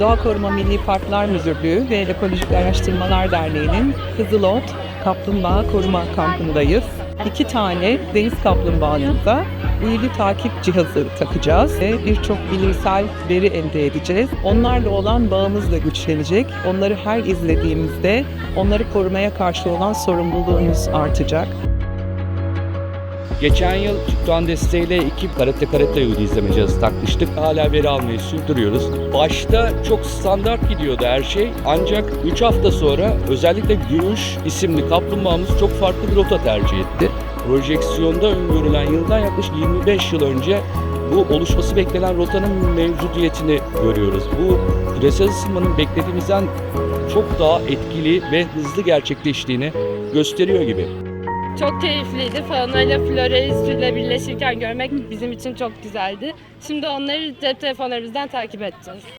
Doğa Koruma Milli Parklar Müdürlüğü ve Ekolojik Araştırmalar Derneği'nin Kızılot Kaplumbağa Koruma Kampı'ndayız. İki tane deniz kaplumbağamıza uydu takip cihazı takacağız ve birçok bilimsel veri elde edeceğiz. Onlarla olan bağımız da güçlenecek. Onları her izlediğimizde onları korumaya karşı olan sorumluluğumuz artacak. Geçen yıl TÜKTÜAN desteğiyle iki karate karate uydu izleme cihazı takmıştık. Hala veri almayı sürdürüyoruz. Başta çok standart gidiyordu her şey. Ancak 3 hafta sonra özellikle Gümüş isimli kaplumbağamız çok farklı bir rota tercih etti. Projeksiyonda öngörülen yıldan yaklaşık 25 yıl önce bu oluşması beklenen rotanın mevcudiyetini görüyoruz. Bu küresel ısınmanın beklediğimizden çok daha etkili ve hızlı gerçekleştiğini gösteriyor gibi. Çok keyifliydi. Fauna ile birleşirken görmek bizim için çok güzeldi. Şimdi onları cep telefonlarımızdan takip edeceğiz.